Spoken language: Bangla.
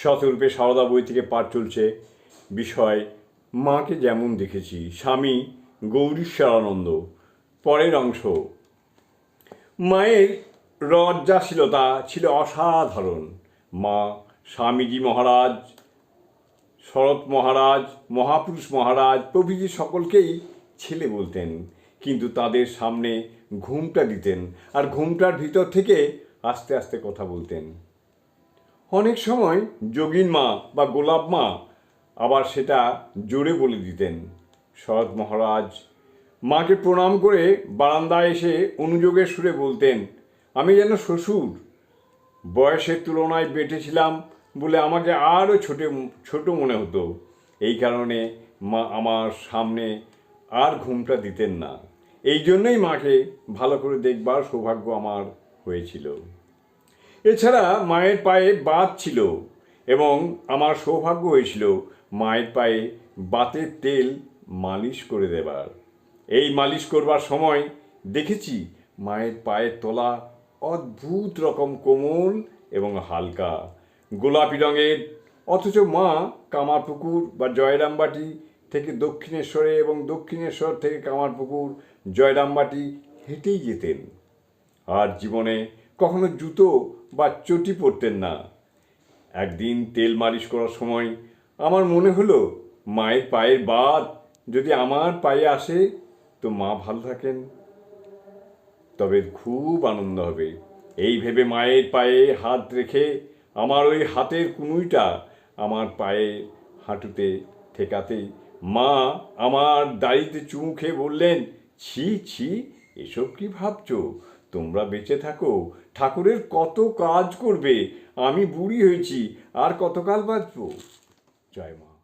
শতরূপে সারদা বই থেকে পাঠ চলছে বিষয়, মাকে যেমন দেখেছি, স্বামী গৌরীশ্বরানন্দ। পরের অংশ, মায়ের রজ্জাশীলতা ছিল অসাধারণ। মা, স্বামীজি মহারাজ, শরৎ মহারাজ, মহাপুরুষ মহারাজ, প্রভৃতি সকলকেই ছেলে বলতেন, কিন্তু তাদের সামনে ঘুমটা দিতেন আর ঘুমটার ভিতর থেকে আস্তে আস্তে কথা বলতেন। অনেক সময় যোগিন মা বা গোলাপ মা আবার সেটা জোরে বলে দিতেন। শরৎ মহারাজ মাকে প্রণাম করে বারান্দায় এসে অনুযোগের সুরে বলতেন, আমি যেন শ্বশুর, বয়সের তুলনায় বেঁটেছিলাম বলে আমাকে আরও ছোট ছোট মনে হতো। এই কারণে মা আমার সামনে আর ঘুমটা দিতেন না। এই জন্যই মাকে ভালো করে দেখবার সৌভাগ্য আমার হয়েছিল। এছাড়া মায়ের পায়ে বাত ছিল এবং আমার সৌভাগ্য হয়েছিল মায়ের পায়ে বাতের তেল মালিশ করে দেবার। এই মালিশ করবার সময় দেখেছি মায়ের পায়ের তলা অদ্ভুত রকম কোমল এবং হালকা। গোলাপি রঙের, অথচ মা কামারপুকুর বা জয়রামবাটি থেকে দক্ষিণেশ্বরে এবং দক্ষিণেশ্বর থেকে কামারপুকুর, জয়রামবাটি হেঁটেই যেতেন। আর জীবনে কখনো জুতো বা চটি পরতেন না। একদিন তেল মালিশ করার সময় আমার মনে হলো, মায়ের পায়ের বাদ যদি আমার পায়ে আসে, তো মা ভালো থাকেন। তবে খুব আনন্দ হবে। এই ভেবে মায়ের পায়ে হাত রেখে আমার ওই হাতের কুনুইটা আমার পায়ে হাঁটুতে ঠেকাতেই মা আমার দাড়িতে চুমু খেয়ে বললেন, ছি ছি, এসব কি ভাবছ? তোমরা বেঁচে থাকো, ঠাকুরের কত কাজ করবে, আমি বুড়ি হয়েছি, আর কতকাল বাঁচব? জয় মা।